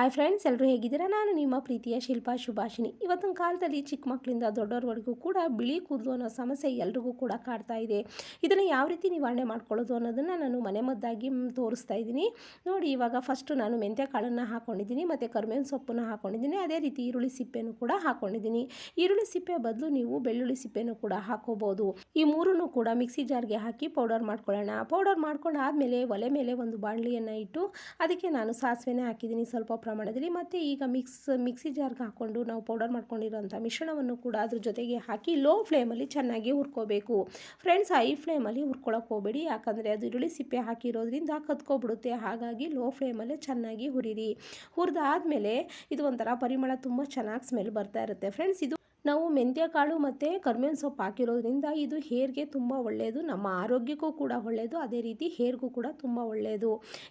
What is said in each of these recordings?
Hi friends ಎಲ್ಲರೂ ಹೇಗಿದ್ದೀರಾ? ನಾನು ನಿಮ್ಮ ಪ್ರೀತಿಯ ಶಿಲ್ಪಾ ಶುಭಾಷಿನಿ ಇವತ್ತಿನ ಕಾಲದಲ್ಲಿ ಚಿಕ್ಕ ಮಕ್ಕಳಿಂದ ದೊಡ್ಡವ್ರವರೆಗೂ ಕೂಡ ಬಿಳಿ ಕೂದಲು ಅನ್ನೋ ಸಮಸ್ಯೆ ಎಲ್ರಿಗೂ ಕೂಡ ಕಾಡ್ತಾ ಇದೆ. ಇದನ್ನು ಯಾವ ರೀತಿ ನಿವಾರಣೆ ಮಾಡ್ಕೊಳ್ಳೋದು ಅನ್ನೋದನ್ನು ನಾನು ಮನೆ ಮದ್ದಾಗಿ ತೋರಿಸ್ತಾ ಇದ್ದೀನಿ. ನೋಡಿ, ಇವಾಗ ಫಸ್ಟು ನಾನು ಮೆಂತ್ಯ ಕಾಳನ್ನು ಹಾಕ್ಕೊಂಡಿದ್ದೀನಿ ಮತ್ತು ಕರ್ಬೇವಿನ ಸೊಪ್ಪನ್ನು ಹಾಕ್ಕೊಂಡಿದ್ದೀನಿ ಅದೇ ರೀತಿ ಈರುಳ್ಳಿ ಸಿಪ್ಪೆನೂ ಕೂಡ ಹಾಕ್ಕೊಂಡಿದ್ದೀನಿ ಈರುಳ್ಳಿ ಸಿಪ್ಪೆ ಬದಲು ನೀವು ಬೆಳ್ಳುಳ್ಳಿ ಸಿಪ್ಪೆನೂ ಕೂಡ ಹಾಕೋಬೋದು. ಈ ಮೂರನ್ನು ಕೂಡ ಮಿಕ್ಸಿ ಜಾರ್ಗೆ ಹಾಕಿ ಪೌಡರ್ ಮಾಡ್ಕೊಳ್ಳೋಣ. ಪೌಡರ್ ಮಾಡ್ಕೊಂಡು ಆದಮೇಲೆ ಒಲೆ ಮೇಲೆ ಒಂದು ಬಾಣಲಿಯನ್ನು ಇಟ್ಟು, ಅದಕ್ಕೆ ನಾನು ಸಾಸಿವೆನೇ ಹಾಕಿದ್ದೀನಿ. ಸ್ವಲ್ಪ ಪ್ರಮಾಣದಲ್ಲಿ ಮತ್ತು ಈಗ ಮಿಕ್ಸ್ ಮಿಕ್ಸಿ ಜಾರ್ಗೆ ಹಾಕ್ಕೊಂಡು ನಾವು ಪೌಡರ್ ಮಾಡ್ಕೊಂಡಿರೋಂಥ ಮಿಶ್ರಣವನ್ನು ಕೂಡ ಅದ್ರ ಜೊತೆಗೆ ಹಾಕಿ ಲೋ ಫ್ಲೇಮಲ್ಲಿ ಚೆನ್ನಾಗಿ ಹುರ್ಕೋಬೇಕು. ಫ್ರೆಂಡ್ಸ್ ಹೈ ಫ್ಲೇಮಲ್ಲಿ ಹುರ್ಕೊಳಕ್ಕೆ ಹೋಗಬೇಡಿ. ಯಾಕಂದರೆ ಅದು ಈರುಳ್ಳಿ ಸಿಪ್ಪೆ ಹಾಕಿರೋದ್ರಿಂದ ಕತ್ಕೊಬಿಡುತ್ತೆ ಹಾಗಾಗಿ ಲೋ ಫ್ಲೇಮಲ್ಲೇ ಚೆನ್ನಾಗಿ ಹುರಿರಿ. ಹುರಿದಾದ್ಮೇಲೆ ಇದು ಒಂಥರ ಪರಿಮಳ ತುಂಬ ಚೆನ್ನಾಗಿ ಸ್ಮೆಲ್ ಬರ್ತಾ ಇರುತ್ತೆ. ಫ್ರೆಂಡ್ಸ್ ಇದು ನಾವು ಮೆಂತ್ಯ ಕಾಳು ಮತ್ತು ಕರ್ಬೇವಿನ ಸೊಪ್ಪು ಹಾಕಿರೋದ್ರಿಂದ ಇದು ಹೇರ್ಗೆ ತುಂಬ ಒಳ್ಳೆಯದು ನಮ್ಮ ಆರೋಗ್ಯಕ್ಕೂ ಕೂಡ ಒಳ್ಳೆಯದು ಅದೇ ರೀತಿ ಹೇರ್ಗೂ ಕೂಡ ತುಂಬ ಒಳ್ಳೆಯದು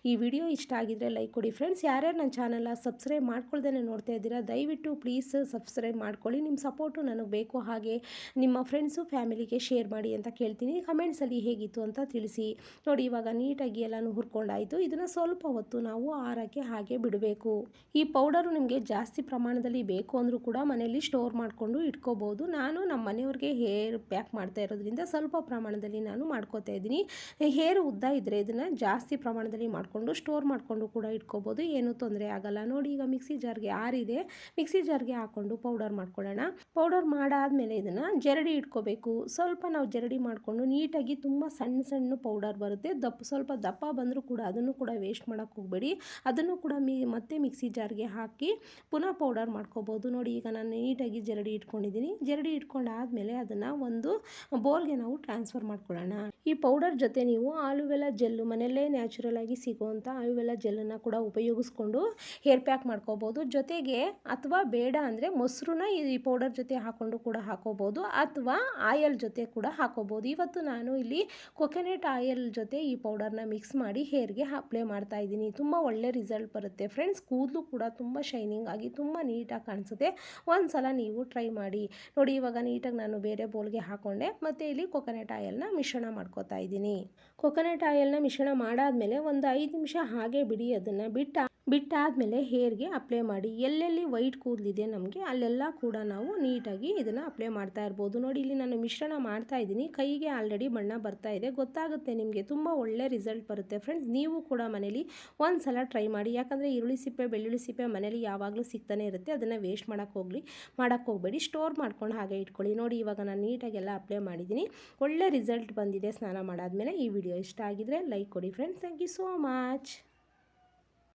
ಈ ವಿಡಿಯೋ ಇಷ್ಟ ಆಗಿದ್ರೆ ಲೈಕ್ ಕೊಡಿ ಫ್ರೆಂಡ್ಸ್. ಯಾರ್ಯಾರು ನನ್ನ ಚಾನಲ್ನ ಸಬ್ಸ್ಕ್ರೈಬ್ ಮಾಡ್ಕೊಳ್ದೇ ನೋಡ್ತಾ ಇದ್ದೀರಾ, ದಯವಿಟ್ಟು ಪ್ಲೀಸ್ ಸಬ್ಸ್ಕ್ರೈಬ್ ಮಾಡ್ಕೊಳ್ಳಿ. ನಿಮ್ಮ ಸಪೋರ್ಟು ನನಗೆ ಬೇಕು ಹಾಗೆ ನಿಮ್ಮ ಫ್ರೆಂಡ್ಸು, ಫ್ಯಾಮಿಲಿಗೆ ಶೇರ್ ಮಾಡಿ ಅಂತ ಕೇಳ್ತೀನಿ. ಕಮೆಂಟ್ಸಲ್ಲಿ ಹೇಗಿತ್ತು ಅಂತ ತಿಳಿಸಿ. ನೋಡಿ, ಇವಾಗ ನೀಟಾಗಿ ಎಲ್ಲನೂ ಹುರ್ಕೊಂಡಾಯಿತು. ಇದನ್ನು ಸ್ವಲ್ಪ ಹೊತ್ತು ನಾವು ಆರಕ್ಕೆ ಹಾಗೆ ಬಿಡಬೇಕು. ಈ ಪೌಡರು ನಿಮಗೆ ಜಾಸ್ತಿ ಪ್ರಮಾಣದಲ್ಲಿ ಬೇಕು ಅಂದರೂ ಕೂಡ ಮನೆಯಲ್ಲಿ ಸ್ಟೋರ್ ಮಾಡಿಕೊಂಡು ಇಟ್ಕೋಬೋದು. ನಾನು ನಮ್ಮ ಮನೆಯವ್ರಿಗೆ ಹೇರ್ ಪ್ಯಾಕ್ ಮಾಡ್ತಾ ಇರೋದ್ರಿಂದ ಸ್ವಲ್ಪ ಪ್ರಮಾಣದಲ್ಲಿ ನಾನು ಮಾಡ್ಕೋತಾ ಇದ್ದೀನಿ. ಹೇರ್ ಉದ್ದ ಇದ್ದರೆ ಇದನ್ನು ಜಾಸ್ತಿ ಪ್ರಮಾಣದಲ್ಲಿ ಮಾಡಿಕೊಂಡು ಸ್ಟೋರ್ ಮಾಡಿಕೊಂಡು ಕೂಡ ಇಟ್ಕೋಬೋದು. ಏನೂ ತೊಂದರೆ ಆಗಲ್ಲ. ನೋಡಿ ಈಗ ಮಿಕ್ಸಿ ಜಾರ್ಗೆ ಆರಿದೆ. ಮಿಕ್ಸಿ ಜಾರ್ಗೆ ಹಾಕ್ಕೊಂಡು ಪೌಡರ್ ಮಾಡ್ಕೊಳ್ಳೋಣ. ಪೌಡರ್ ಮಾಡಾದಮೇಲೆ ಇದನ್ನು ಜರಡಿ ಇಟ್ಕೋಬೇಕು. ಸ್ವಲ್ಪ ನಾವು ಜರಡಿ ಮಾಡಿಕೊಂಡು ನೀಟಾಗಿ ತುಂಬ ಸಣ್ಣ ಸಣ್ಣ ಪೌಡರ್ ಬರುತ್ತೆ. ದಪ್ಪ ಸ್ವಲ್ಪ ದಪ್ಪ ಬಂದರೂ ಕೂಡ ಅದನ್ನು ಕೂಡ ವೇಸ್ಟ್ ಮಾಡೋಕ್ಕೆ ಹೋಗಬೇಡಿ. ಅದನ್ನು ಕೂಡ ಮತ್ತೆ ಮಿಕ್ಸಿ ಜಾರ್ಗೆ ಹಾಕಿ ಪುನಃ ಪೌಡರ್ ಮಾಡ್ಕೋಬೋದು. ನೋಡಿ ಈಗ ನಾನು ನೀಟಾಗಿ ಜರಡಿ ಇಟ್ಕೊಂಡಿದ್ದೀನಿ. ಜರಡಿ ಇಟ್ಕೊಂಡಾದಮೇಲೆ ಅದನ್ನು ಒಂದು ಬೋಲ್ಗೆ ನಾವು ಟ್ರಾನ್ಸ್ಫರ್ ಮಾಡ್ಕೊಳ್ಳೋಣ. ಈ ಪೌಡರ್ ಜೊತೆ ನೀವು ಆಲುವೆಲ್ಲ ಜೆಲ್ಲು, ಮನೆಯಲ್ಲೇ ನ್ಯಾಚುರಲ್ ಆಗಿ ಸಿಗುವಂಥ ಆಲುವೆಲ್ಲ ಜೆಲ್ಲನ್ನು ಕೂಡ ಉಪಯೋಗಿಸ್ಕೊಂಡು ಹೇರ್ ಪ್ಯಾಕ್ ಮಾಡ್ಕೋಬೋದು. ಜೊತೆಗೆ ಅಥವಾ ಬೇಡ ಅಂದರೆ ಮೊಸರನ್ನ ಈ ಪೌಡರ್ ಜೊತೆ ಹಾಕ್ಕೊಂಡು ಕೂಡ ಹಾಕೋಬೋದು. ಅಥವಾ ಆಯಲ್ ಜೊತೆ ಕೂಡ ಹಾಕೋಬೋದು. ಇವತ್ತು ನಾನು ಇಲ್ಲಿ ಕೊಕೊನೆಟ್ ಆಯಲ್ ಜೊತೆ ಈ ಪೌಡರ್ನ ಮಿಕ್ಸ್ ಮಾಡಿ ಹೇರ್ಗೆ ಅಪ್ಲೈ ಮಾಡ್ತಾ ಇದ್ದೀನಿ. ತುಂಬ ಒಳ್ಳೆ ರಿಸಲ್ಟ್ ಬರುತ್ತೆ. ಫ್ರೆಂಡ್ಸ್, ಕೂದಲು ಕೂಡ ತುಂಬ ಶೈನಿಂಗ್ ಆಗಿ ತುಂಬ ನೀಟಾಗಿ ಕಾಣಿಸುತ್ತೆ. ಒಂದು ಸಲ ನೀವು ಟ್ರೈ ಮಾಡಿ. ನೋಡಿ, ಇವಾಗ ನೀಟಾಗಿ ನಾನು ಬೇರೆ ಬೌಲ್ಗೆ ಹಾಕ್ಕೊಂಡೆ ಮತ್ತು ಇಲ್ಲಿ ಕೊಕೊನೆಟ್ ಆಯಲ್ನ ಮಿಶ್ರಣ ಮಾಡ್ಕೋತಾ ಇದ್ದೀನಿ. ಕೊಕೊನೆಟ್ ಆಯಲ್ನ ಮಿಶ್ರಣ ಮಾಡಾದಮೇಲೆ ಒಂದು ಐದು ನಿಮಿಷ ಹಾಗೆ ಬಿಡಿ, ಅದನ್ನು ಬಿಟ್ಟು ಬಿಟ್ಟಾದಮೇಲೆ ಹೇರ್ಗೆ ಅಪ್ಲೈ ಮಾಡಿ, ಎಲ್ಲೆಲ್ಲಿ ವೈಟ್ ಕೂದಲಿದೆ ನಮಗೆ, ಅಲ್ಲೆಲ್ಲ ಕೂಡ ನಾವು ನೀಟಾಗಿ ಇದನ್ನು ಅಪ್ಲೈ ಮಾಡ್ತಾ ಇರ್ಬೋದು. ನೋಡಿ, ಇಲ್ಲಿ ನಾನು ಮಿಶ್ರಣ ಮಾಡ್ತಾ ಇದ್ದೀನಿ. ಕೈಗೆ ಆಲ್ರೆಡಿ ಬಣ್ಣ ಬರ್ತಾ ಇದೆ. ಗೊತ್ತಾಗುತ್ತೆ ನಿಮಗೆ, ತುಂಬ ಒಳ್ಳೆ ರಿಸಲ್ಟ್ ಬರುತ್ತೆ ಫ್ರೆಂಡ್ಸ್ ನೀವು ಕೂಡ ಮನೇಲಿ ಒಂದು ಸಲ ಟ್ರೈ ಮಾಡಿ. ಯಾಕಂದರೆ ಈರುಳ್ಳಿ ಸಿಪ್ಪೆ, ಬೆಳ್ಳುಳ್ಳಿ ಸಿಪ್ಪೆ ಮನೇಲಿ ಯಾವಾಗಲೂ ಸಿಗ್ತಾನೆ ಇರುತ್ತೆ. ಅದನ್ನು ವೇಸ್ಟ್ ಮಾಡೋಕ್ಕೆ ಹೋಗಲಿ ಮಾಡೋಕ್ಕೆ ಹೋಗಬೇಡಿ. ಸ್ಟೋರ್ ಮಾಡ್ಕೊಂಡು ಹಾಗೆ ಇಟ್ಕೊಳ್ಳಿ. ನೋಡಿ, ಇವಾಗ ನಾನು ನೀಟಾಗೆಲ್ಲ ಅಪ್ಲೈ ಮಾಡಿದ್ದೀನಿ. ಒಳ್ಳೆ ರಿಸಲ್ಟ್ ಬಂದಿದೆ ಸ್ನಾನ ಮಾಡಾದಮೇಲೆ. ಈ ವಿಡಿಯೋ ಇಷ್ಟ ಆಗಿದ್ರೆ ಲೈಕ್ ಕೊಡಿ friends thank you so much